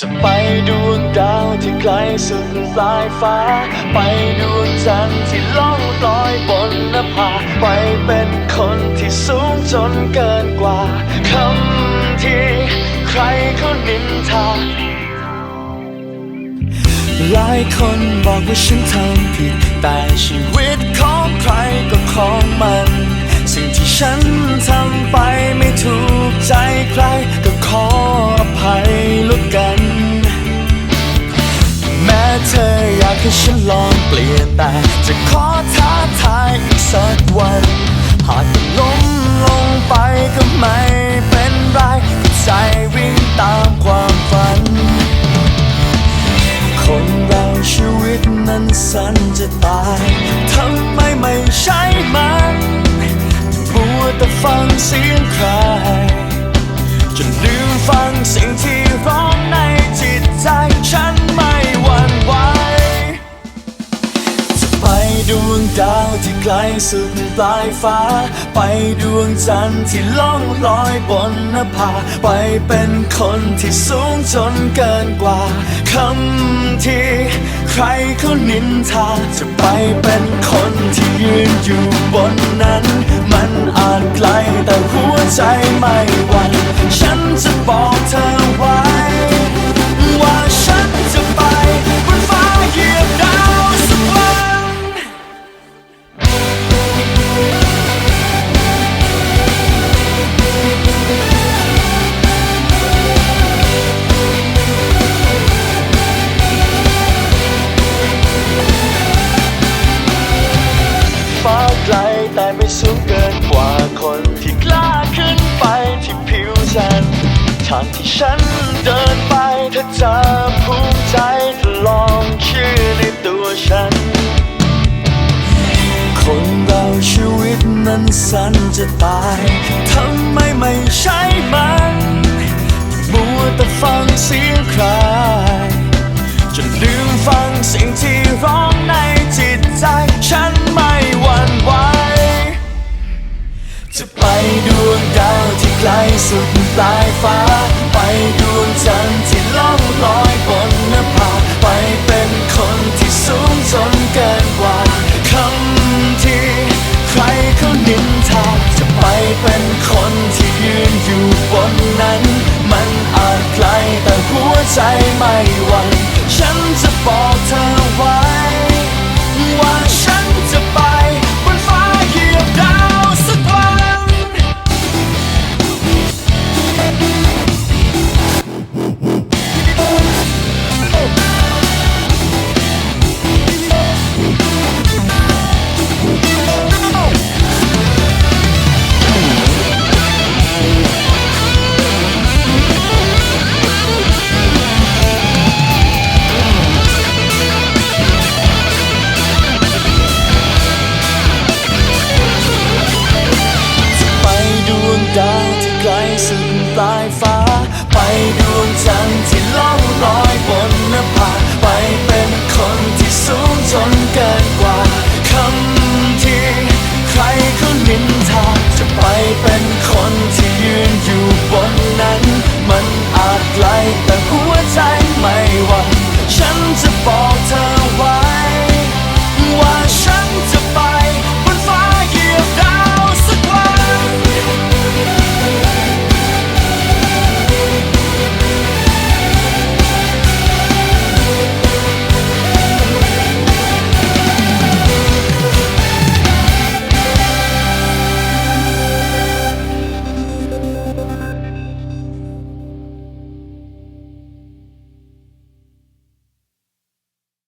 จะไปดวงดาวที่ไกลสุดปลายฟ้า ไปดวงจันทร์ที่ล่องลอยบนนภาไปเป็นคนที่สูงจนเกินกว่าคำที่ใครเขานินทาหลายคนบอกว่าฉันทำผิด แต่ชีวิตของใครก็ของมัน สิ่งที่ฉันทำไปไม่ถูกใจใครก็ขออภัยล้วกันากให้ฉันลองเปลี่ยนแต่จะขอท้าทายอีกสักวัน หากต้องล้มลงไปก็ไม่เป็นไรก็ใจวิ่งตามความฝัน คนเราชีวิตนั้นสั้นจะตายทำไมไม่ใช่มันมัวแต่ฟังเสียงใครจนลืมฟังเสิ่ง ดวงดาวที่ไกลสุดปลายฟ้า ไปดวงจันทร์ที่ล่องลอยบนนภา ไปเป็นคนที่สูงจนเกินกว่าคำที่ใครเขานินทา จะไปเป็นคนที่ยืนอยู่บนนั้น มันอาจไกลแต่หัวใจไม่หวั่นฉันจะบอกเธอ สูงเกินกว่าคนที่กล้าขึ้นไปที่ผิวจันทางที่ฉันเดินไปเธอจะภูมิใจถ้าลองเชื่อในตัวฉัน คนเราชีวิตนั้นสั้นจะตายทำไมไม่ใช่มันมัวแต่ฟังเสียงใครจน ดวงดาวที่ไกลสุดปลายฟ้า ไปดวงจันทร์ที่ล่องลอยบนนภาไปเป็นคนที่สูงจนเกินกว่าคำที่ใครเขานินทาจะไปเป็นคนที่ยืนอยู่บนนั้น มันอาจไกลแต่หัวใจไม่หวั่นฉันจะบอก ปลายฟ้าไป